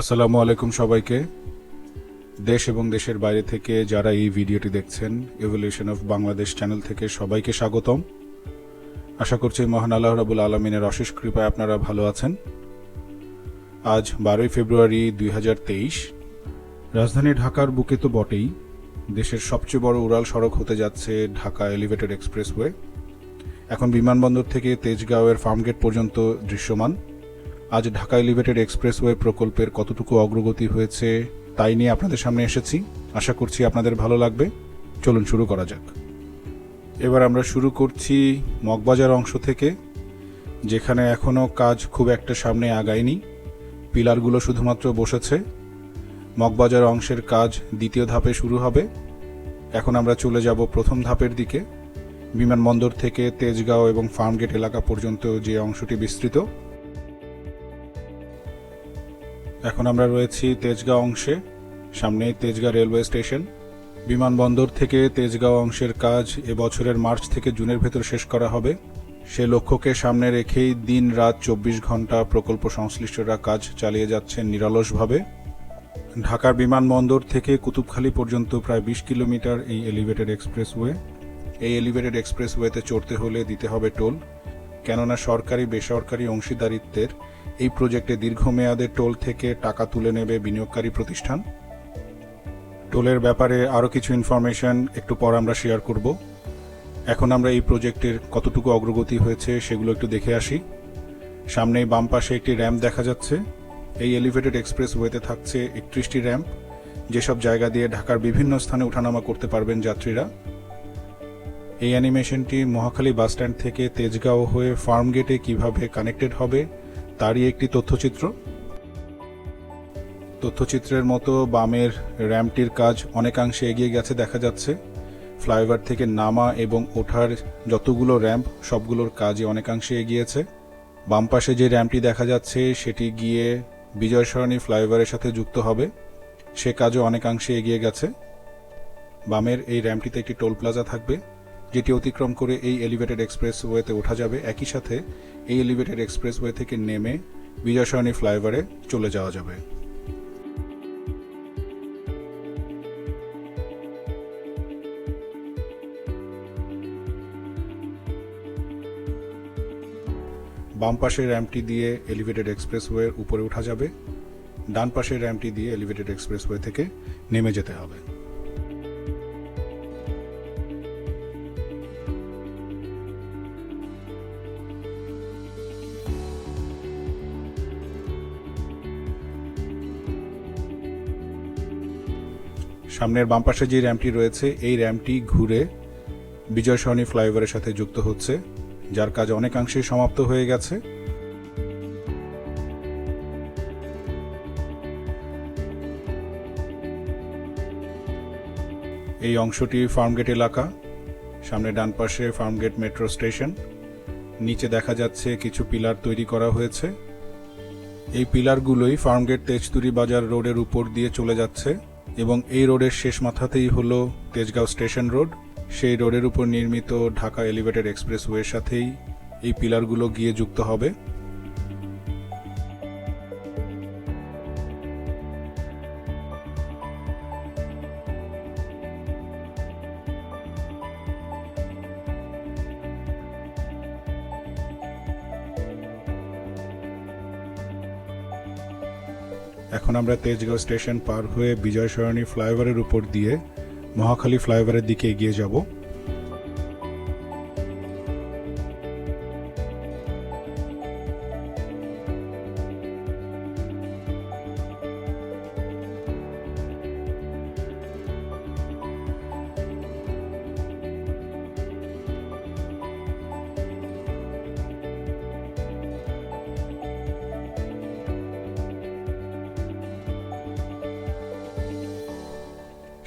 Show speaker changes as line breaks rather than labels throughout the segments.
আসসালামু আলাইকুম সবাইকে। দেশ এবং দেশের বাইরে থেকে যারা এই ভিডিওটি দেখছেন এভলিউশন অফ বাংলাদেশ চ্যানেল থেকে সবাইকে স্বাগতম। আশা করছি মহান আল্লাহ রাবুল আলমিনের অশেষ কৃপায় আপনারা ভালো আছেন। আজ বারোই ফেব্রুয়ারি দুই হাজার তেইশ, রাজধানী ঢাকার বুকে তো বটেই, দেশের সবচেয়ে বড় উড়াল সড়ক হতে যাচ্ছে ঢাকা এলিভেটেড এক্সপ্রেসওয়ে এখন বিমানবন্দর থেকে তেজগাঁওয়ের ফার্মগেট পর্যন্ত দৃশ্যমান। আজ ঢাকা এলিভেটেড এক্সপ্রেসওয়ে প্রকল্পের কতটুকু অগ্রগতি হয়েছে তাই নিয়ে আপনাদের সামনে এসেছি। আশা করছি আপনাদের ভালো লাগবে। চলুন শুরু করা যাক। এবার আমরা শুরু করছি মগবাজার অংশ থেকে, যেখানে এখনও কাজ খুব একটা সামনে আগায়নি। পিলারগুলো শুধুমাত্র বসেছে। মগবাজার অংশের কাজ দ্বিতীয় ধাপে শুরু হবে। এখন আমরা চলে যাব প্রথম ধাপের দিকে। বিমানবন্দর থেকে তেজগাঁও এবং ফার্মগেট এলাকা পর্যন্ত যে অংশটি বিস্তৃত এখন আমরা রয়েছি তেজগাঁও অংশে সামনে তেজগাঁও রেলওয়ে স্টেশন। বিমানবন্দর থেকে তেজগাঁও অংশের কাজ এবছরের মার্চ থেকে জুনের ভেতর শেষ করা হবে। সে লক্ষ্যকে সামনে রেখেই দিন রাত চব্বিশ ঘণ্টা প্রকল্প সংশ্লিষ্টরা কাজ চালিয়ে যাচ্ছেন নিরলসভাবে। ঢাকার বিমানবন্দর থেকে কুতুবখালী পর্যন্ত প্রায় বিশ কিলোমিটার এই এলিভেটেড এক্সপ্রেসওয়ে। এই এলিভেটেড এক্সপ্রেসওয়েতে চড়তে হলে দিতে হবে টোল। কেননা সরকারি বেসরকারি অংশীদারিত্বের এই প্রজেক্টে দীর্ঘমেয়াদে টোল থেকে টাকা তুলে নেবে বিনিয়োগকারী প্রতিষ্ঠান। টোলের ব্যাপারে আরও কিছু ইনফরমেশন একটু পর আমরা শেয়ার করব। এখন আমরা এই প্রজেক্টের কতটুকু অগ্রগতি হয়েছে সেগুলো একটু দেখে আসি। সামনেই বাম পাশে একটি র্যাম্প দেখা যাচ্ছে। এই এলিভেটেড এক্সপ্রেস ওয়েতে থাকছে একত্রিশটি র্যাম্প যেসব জায়গা দিয়ে ঢাকার বিভিন্ন স্থানে ওঠানামা করতে পারবেন যাত্রীরা। এই অ্যানিমেশনটি মহাখালী বাসস্ট্যান্ড থেকে তেজগাঁও হয়ে ফার্মগেটে কীভাবে কানেক্টেড হবে তারই একটি তথ্যচিত্র? তথ্যচিত্রের মতো বামের র্যাম্পটির কাজ অনেকাংশে এগিয়ে গেছে, দেখা যাচ্ছে। ফ্লাইওভার থেকে নামা এবং ওঠার যতগুলো র্যাম্প, সবগুলোর কাজই অনেকাংশে এগিয়েছে। বাম পাশে যে র্যাম্পটি দেখা যাচ্ছে, সেটি গিয়ে বিজয় সরণী ফ্লাইওভারের সাথে যুক্ত হবে। সে কাজও অনেকাংশে এগিয়ে গেছে। বামের এই র্যাম্পটিতে একটি টোল প্লাজা থাকবে। যেটি অতিক্রম করে এই এলিভেটেড এক্সপ্রেসওয়েতে ওঠা যাবে, একই সাথে এই এলিভেটেড এক্সপ্রেসওয়ে থেকে নেমে বিজয় সরণী ফ্লাইওভারে চলে যাওয়া যাবে। বাম পাশের র্যাম্পটি দিয়ে এলিভেটেড এক্সপ্রেসওয়ের উপরে ওঠা যাবে, ডান পাশের র্যাম্পটি দিয়ে এলিভেটেড এক্সপ্রেসওয়ে থেকে নেমে যেতে হবে। সামনের বাম পাশে যে র্যাম্পটি রয়েছে, এই র্যাম্পটি ঘুরে বিজয় সরণী ফ্লাইওভারের সাথে যুক্ত হচ্ছে, যার কাজ অনেকাংশেই সমাপ্ত হয়ে গেছে। এই অংশটি ফার্মগেট এলাকা, সামনে ডান পাশে ফার্মগেট মেট্রো স্টেশন, নিচে দেখা যাচ্ছে কিছু পিলার তৈরি করা হয়েছে। এই পিলারগুলোই ফার্মগেট তেজতুরি বাজার রোডের উপর দিয়ে চলে যাচ্ছে। এবং এই রোডের শেষ মাথাতেই হলো তেজগাঁও স্টেশন রোড। সেই রোডের উপর নির্মিত ঢাকা এলিভেটেড এক্সপ্রেসওয়ের সাথেই এই পিলারগুলো গিয়ে যুক্ত হবে। এখন আমরা তেজগাঁও স্টেশন পার হয়ে বিজয় সরণী ফ্লাইওভারের উপর দিয়ে মহাখালী ফ্লাইওভারের দিকে এগিয়ে যাব।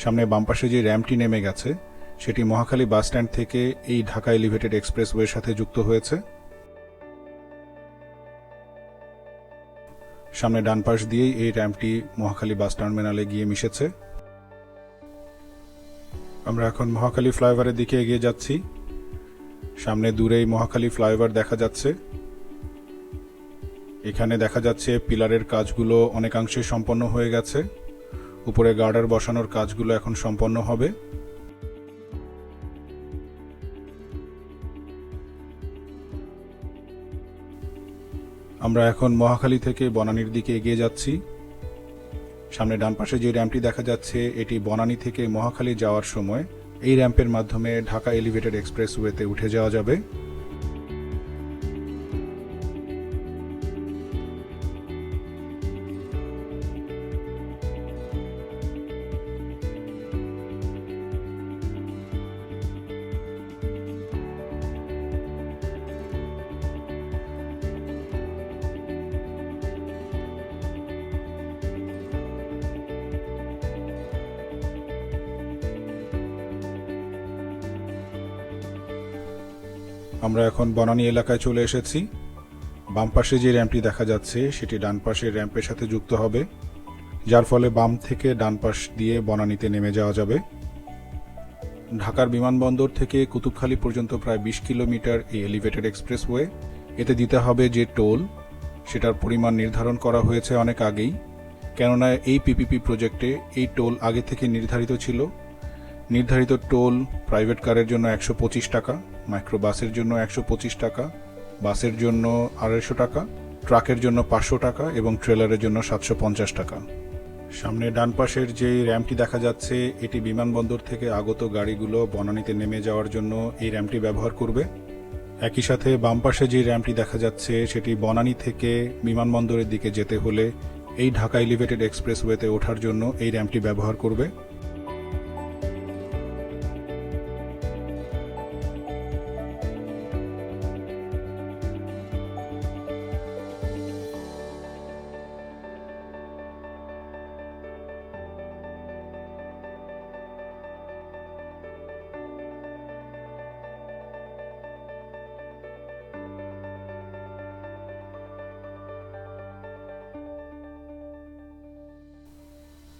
সামনে বাম পাশে যে র্যাম্পটি নেমে গেছে, সেটি মহাখালী বাস স্ট্যান্ড থেকে এই ঢাকা এলিভেটেড এক্সপ্রেসওয়ের সাথে যুক্ত হয়েছে। সামনে ডান পাশ দিয়েই এই র্যাম্পটি মহাখালী বাস টার্মিনালে গিয়ে মিশেছে। আমরা এখন মহাখালী ফ্লাইওভারের দিকে এগিয়ে যাচ্ছি। সামনে দূরেই মহাখালী ফ্লাইওভার দেখা যাচ্ছে। এখানে দেখা যাচ্ছে পিলারের কাজগুলো অনেকাংশে সম্পন্ন হয়ে গেছে। উপরে গার্ডার বসানোর কাজগুলো এখন সম্পন্ন হবে। আমরা এখন মহাখালী থেকে বনানীর দিকে এগিয়ে যাচ্ছি। সামনে ডান পাশে যে র্যাম্পটি দেখা যাচ্ছে, এটি বনানী থেকে মহাখালী যাওয়ার সময়। এই র্যাম্পের মাধ্যমে ঢাকা এলিভেটেড এক্সপ্রেসওয়েতে উঠে যাওয়া যাবে। আমরা এখন বনানী এলাকায় চলে এসেছি। বাম পাশে যে র্যাম্পটি দেখা যাচ্ছে, সেটি ডান পাশের র্যাম্পের সাথে যুক্ত হবে, যার ফলে বাম থেকে ডান পাশ দিয়ে বনানীতে নেমে যাওয়া যাবে। ঢাকার বিমানবন্দর থেকে কুতুবখালী পর্যন্ত প্রায় বিশ কিলোমিটার এই এলিভেটেড এক্সপ্রেসওয়ে, এতে দিতে হবে যে টোল, সেটার পরিমাণ নির্ধারণ করা হয়েছে অনেক আগেই। কেননা এই পিপিপি প্রজেক্টে এই টোল আগে থেকে নির্ধারিত ছিল। নির্ধারিত টোল প্রাইভেট কারের জন্য একশো পঁচিশ টাকা মাইক্রো বাসের জন্য একশো পঁচিশ টাকা, বাসের জন্য আড়াইশো টাকা, ট্রাকের জন্য পাঁচশো টাকা এবং ট্রেলারের জন্য সাতশো পঞ্চাশ টাকা। সামনে ডান পাশের যে র্যাম্পটি দেখা যাচ্ছে, এটি বিমানবন্দর থেকে আগত গাড়িগুলো বনানীতে নেমে যাওয়ার জন্য এই র্যাম্পটি ব্যবহার করবে। একই সাথে বাম পাশে যে র্যাম্পটি দেখা যাচ্ছে, সেটি বনানী থেকে বিমানবন্দরের দিকে যেতে হলে এই ঢাকা এলিভেটেড এক্সপ্রেসওয়েতে ওঠার জন্য এই র্যাম্পটি ব্যবহার করবে।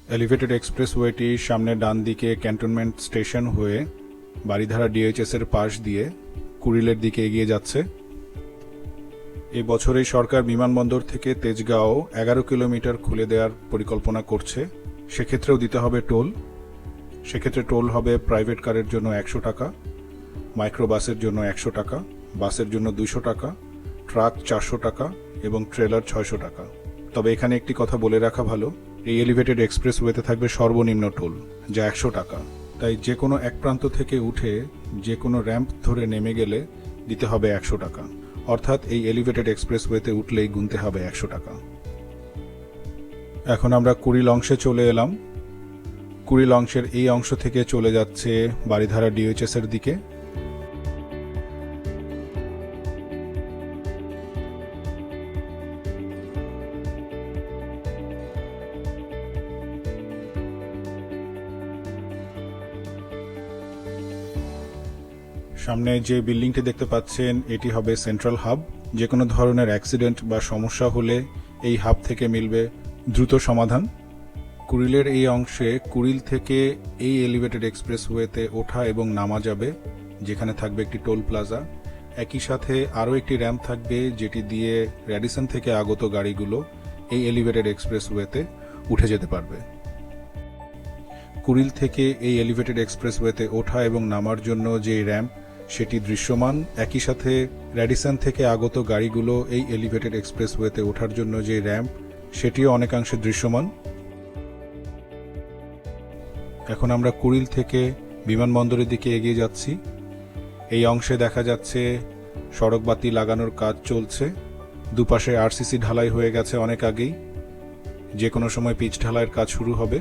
এলিভেটেড এক্সপ্রেসওয়েটি সামনে ডান দিকে ক্যান্টনমেন্ট স্টেশন হয়ে বাড়িধারা ডিএইচএস এর পাশ দিয়ে কুড়িলের দিকে এগিয়ে যাচ্ছে। এই বছরেই সরকার বিমানবন্দর থেকে তেজগাঁও এগারো কিলোমিটার খুলে দেওয়ার পরিকল্পনা করছে। সেক্ষেত্রেও দিতে হবে টোল। সেক্ষেত্রে টোল হবে প্রাইভেট কারের জন্য একশো টাকা মাইক্রোবাসের জন্য একশো টাকা বাসের জন্য দুশো টাকা ট্রাক চারশো টাকা এবং ট্রেলার ছয়শো টাকা। তবে এখানে একটি কথা বলে রাখা ভালো এই এলিভেটেড এক্সপ্রেসওয়েতে থাকবে সর্বনিম্ন টোল যা একশো টাকা। তাই যে কোনো এক প্রান্ত থেকে উঠে যে কোনো র্যাম্প ধরে নেমে গেলে দিতে হবে একশো টাকা। অর্থাৎ এই এলিভেটেড এক্সপ্রেসওয়েতে উঠলেই গুনতে হবে একশো টাকা। এখন আমরা কুড়িল অংশে চলে এলাম। কুড়িল অংশের এই অংশ থেকে চলে যাচ্ছে বাড়িধারা ডিএইচএস এর দিকে। সামনে যে বিল্ডিংটি দেখতে পাচ্ছেন, এটি হবে সেন্ট্রাল হাব যে কোনো ধরনের অ্যাক্সিডেন্ট বা সমস্যা হলে এই হাব থেকে মিলবে দ্রুত সমাধান। কুড়িলের এই অংশে কুড়িল থেকে এই এলিভেটেড এক্সপ্রেসওয়েতে ওঠা এবং নামা যাবে, যেখানে থাকবে একটি টোল প্লাজা একই সাথে আরও একটি র্যাম্প থাকবে, যেটি দিয়ে র্যাডিসন থেকে আগত গাড়িগুলো এই এলিভেটেড এক্সপ্রেসওয়েতে উঠে যেতে পারবে। কুড়িল থেকে এই এলিভেটেড এক্সপ্রেসওয়েতে ওঠা এবং নামার জন্য যে র্যাম্প সেটি দৃশ্যমান। একই সাথে র্যাডিসন থেকে আগত গাড়িগুলো এই এলিভেটেড এক্সপ্রেসওয়েতে ওঠার জন্য যে র্যাম্প, সেটিও অনেকাংশে দৃশ্যমান। এখন আমরা কুড়িল থেকে বিমানবন্দরের দিকে এগিয়ে যাচ্ছি। এই অংশে দেখা যাচ্ছে সড়ক বাতি লাগানোর কাজ চলছে। দুপাশে আরসিসি ঢালাই হয়ে গেছে অনেক আগেই। যে কোনো সময় পিচ ঢালাইয়ের কাজ শুরু হবে।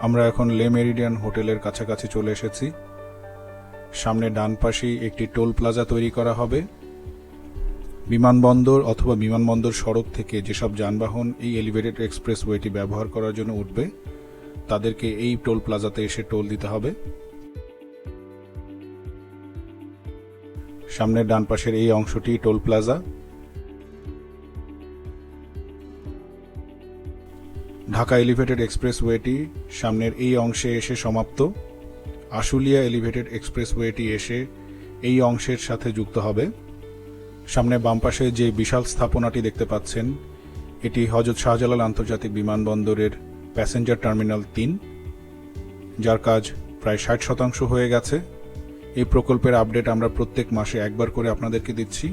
আমরা এখন লে মেরিডিয়ান হোটেলের কাছাকাছি চলে এসেছি। সামনে ডান পাশেই একটি টোল প্লাজা তৈরি করা হবে। বিমানবন্দর অথবা বিমানবন্দর সড়ক থেকে যেসব যানবাহন এই এলিভেটেড এক্সপ্রেসওয়েটি ব্যবহার করার জন্য উঠবে, তাদেরকে এই টোল প্লাজাতে এসে টোল দিতে হবে। সামনের ডান পাশের এই অংশটি টোল প্লাজা। ঢাকা এলিভেটেড এক্সপ্রেসওয়েটি সামনের এই অংশে এসে সমাপ্ত। আশুলিয়া এলিভেটেড এক্সপ্রেসওয়েটি এসে এই অংশের সাথে যুক্ত হবে। সামনে বাম পাশে যে বিশাল স্থাপনাটি দেখতে পাচ্ছেন, এটি হজরত শাহজালাল আন্তর্জাতিক বিমানবন্দরের প্যাসেঞ্জার টার্মিনাল তিন, যার কাজ প্রায় ষাট শতাংশ হয়ে গেছে। এই প্রকল্পের আপডেট আমরা প্রত্যেক মাসে একবার করে আপনাদেরকে দিচ্ছি।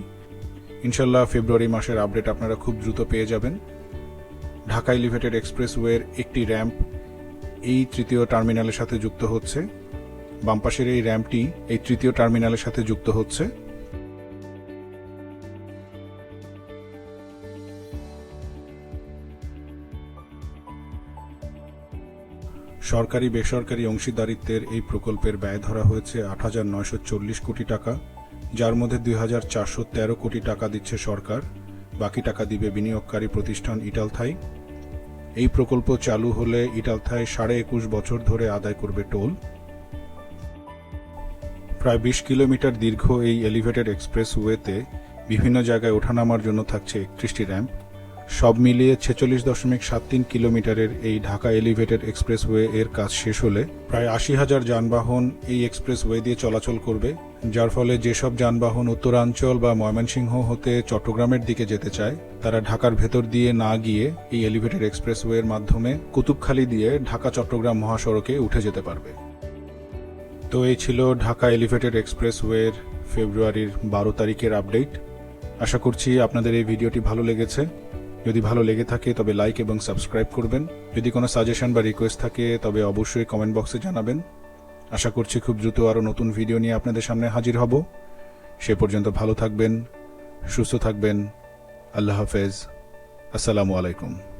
ইনশাল্লাহ ফেব্রুয়ারি মাসের আপডেট আপনারা খুব দ্রুত পেয়ে যাবেন। ঢাকা এলিভেটেড এক্সপ্রেসওয়ের একটি র্যাম্প এই তৃতীয় টার্মিনালের সাথে যুক্ত হচ্ছে। বামপাশের এই র্যাম্পটি এই তৃতীয় টার্মিনালের সাথে যুক্ত হচ্ছে। সরকারি বেসরকারি অংশীদারিত্বের এই প্রকল্পের ব্যয় ধরা হয়েছে আট হাজার নয়শো চল্লিশ কোটি টাকা, যার মধ্যে দুই হাজার চারশো তেরো কোটি টাকা দিচ্ছে সরকার। বাকি টাকা দিবে বিনিয়োগকারী প্রতিষ্ঠান ইটালথাই এই প্রকল্প চালু হলে ইটালথাই সাড়ে একুশ বছর ধরে আদায় করবে টোল। প্রায় বিশ কিলোমিটার দীর্ঘ এই এলিভেটেড এক্সপ্রেসওয়েতে বিভিন্ন জায়গায় ওঠানামার জন্য থাকছে একত্রিশটি র্যাম্প। সব মিলিয়ে ছেচল্লিশ দশমিক সাত তিন কিলোমিটারের এই ঢাকা এলিভেটেড এক্সপ্রেসওয়ে এর কাজ শেষ হলে প্রায় আশি হাজার যানবাহন এই এক্সপ্রেসওয়ে দিয়ে চলাচল করবে। যার ফলে যেসব যানবাহন উত্তরাঞ্চল বা ময়মনসিংহ হতে চট্টগ্রামের দিকে যেতে চায়, তারা ঢাকার ভেতর দিয়ে না গিয়ে এই এলিভেটেড এক্সপ্রেসওয়ের মাধ্যমে কুতুবখালী দিয়ে ঢাকা চট্টগ্রাম মহাসড়কে উঠে যেতে পারবে। তো এই ছিল ঢাকা এলিভেটেড এক্সপ্রেসওয়ের ফেব্রুয়ারির বারো তারিখের আপডেট আশা করছি আপনাদের এই ভিডিওটি ভালো লেগেছে। যদি ভালো লেগে থাকে, তবে লাইক এবং সাবস্ক্রাইব করবেন। যদি কোনো সাজেশন বা রিকোয়েস্ট থাকে, তবে অবশ্যই কমেন্ট বক্সে জানাবেন। আশা করছি খুব দ্রুত আরও নতুন ভিডিও নিয়ে আপনাদের সামনে হাজির হব। সে পর্যন্ত ভালো থাকবেন, সুস্থ থাকবেন। আল্লাহ হাফেজ। আসসালামু আলাইকুম।